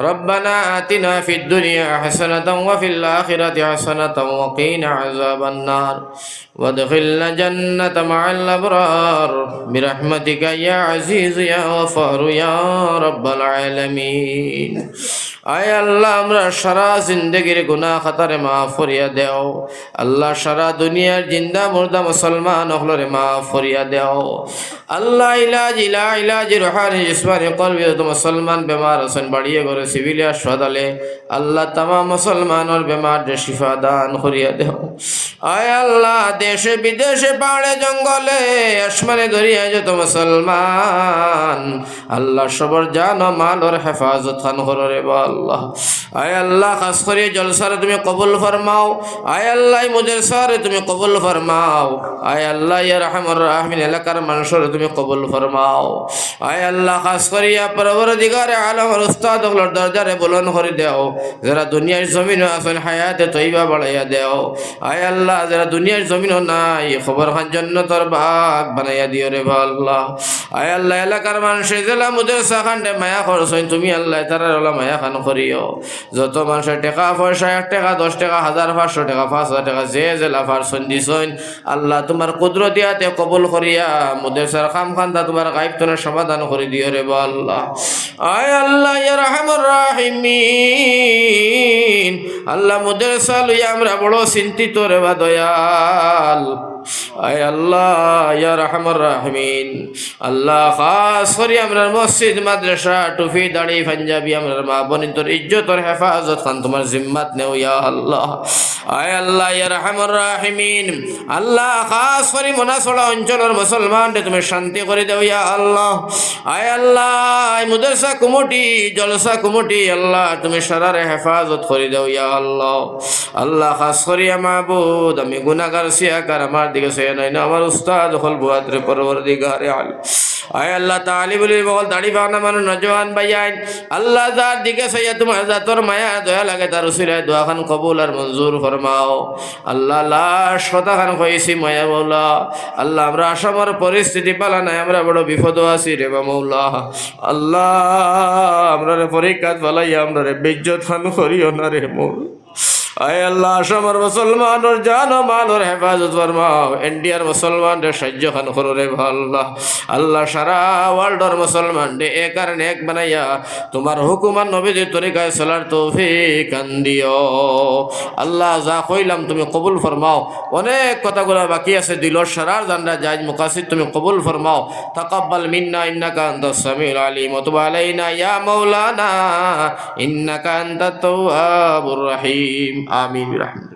ربنا آتنا في الدنيا حسنة وفي الآخرة حسنة وقنا عذاب النار وادخلنا جنة مع الأبرار برحمتك يا عزيز يا غفار يا رب العالمين আয় আল্লাহ আমরা সারা জিন্দগির গুনাহ খাতারে মাফ ফরিয়া দেও আল্লাহ সারা দুনিয়ার জিন্দা মুর্দা মুসলমান হলরে মাফ ফরিয়া দেও আল্লাহ ইলাজ ইলা ইলাজ রোহানি জিসমানি কলবি তো মুসলমান বেমার হোসেন বাড়িয়ে করে সিভিল সদালে আল্লাহ তামা মুসলমানের বেমার শিফা দান করিয়া দেও। আয় আল্লাহ, দেশে বিদেশে পাহাড়ে, জঙ্গলে, আসমানে দরিয়া যত মুসলমান। আল্লাহ সবর জানো মালর হেফাজত খান কররে বা আল্লাহ। আয় আল্লাহ, খাস করে জলসারে তুমি কবুল ফরমাও। আয় আল্লাহ মুদের সারে তুমি কবুল ফরমাও। আয় আল্লাহ, ইয়া রহমর রাহমিন, এলাকার মানুষের তুমি কবুল ফরমাও। আয় আল্লাহ, খাস করিয়া পরবর্তীকারে আলমর উস্তাদ দরজারে বুলন করে দেও। যারা দুনিয়ার জমিন আছেন, হায়াতে তৈবা বাড়াইয়া দেও। আয় আল্লাহ যারা দুনিয়ার জমিনও নাই, খবর খান জন্য তোর ভাগ বানাইয়া দিও রে আল্লাহ। আয় আল্লাহ, এলাকার মানুষের জেলা মুদের সাখানটে মায়া করছেন তুমি আল্লাহ, তারা ওলা মায়া খান করিও। যত মানুষের টাকা পয়সা, এক টাকা, দশ টাকা, হাজার, পাঁচশো টাকা, পাঁচ হাজার টাকা, যে জেলা ফারসন দিছইন আল্লাহ তোমার কুদরতিয়াতে কবুল করিয়া মুদের সার খাম খান্দা তোমার গাইবতনের সমাধান করে দিও রে আল্লাহ। আয় আল্লাহ রাহমার রাহিমিন। আল্লাহ মুদের সালুই আমরা বড় চিন্তিত রে বা দয়াল। আয় আল্লাহ, ইয়া রহমর রাহমিন। আল্লাহ খাস করি আমরা মসজিদ টুফি দাড়ি, পাঞ্জাবি, আমরা মা হেফাজত খান, তোমার ইয়া আল্লাহ। আয় আল্লাহ, ইয়া রহমর রাহিমিন। আল্লাহ অঞ্চলের মুসলমান তুমি শান্তি করে দেও ইয়া আল্লাহ। আয় আল্লাহ মুদরসা কুমুটি, জলসা কুমুটি, আল্লাহ তুমি সারারে হেফাজত করে দেও ইয়া আল্লাহ। আল্লাহ খাস করি মাহবুদ আমি গুনাগার সিয়াকার আমার দিকে নাই না, আমার উস্তাদ, হল আল। আল্লাহ মায়া মৌলা। আল্লাহ, আমরা পরিস্থিতি পালা নাই, আমরা বড় বিপদ আছি রে মৌলা। আল্লাহ আমরা রে পরীক্ষাত পালাই আমরা বিজ্জত খান করিও না রে মৌলা। আয় আল্লাহ, আসামের মুসলমানের জান মালর হেফাজত ফরমাও। ইন্ডিয়ার মুসলমানদের সাহায্য খান করো আল্লাহ আল্লাহ সারা ওয়ার্ল্ডর মুসলমান ডে এ কারণে এক বানাইয়া তোমার হুকুমান নবীদের তরিকায় চলার তৌফিক দিও। আল্লাহ যা কইলাম তুমি কবুল ফরমাও। অনেক কথাগুলো বাকি আছে দিলর সারার জানরা জাজ মুকাসিদ, তুমি কবুল ফরমাও। তাকাব্বাল মিন্না, ইন্নাকা আনতাস সামিউল আলিম। ওয়া তুব আলাইনা, ইয়া মাওলানা, ইন্নাকা আনতাত তাওয়াবুর রহিম। آمین برحمت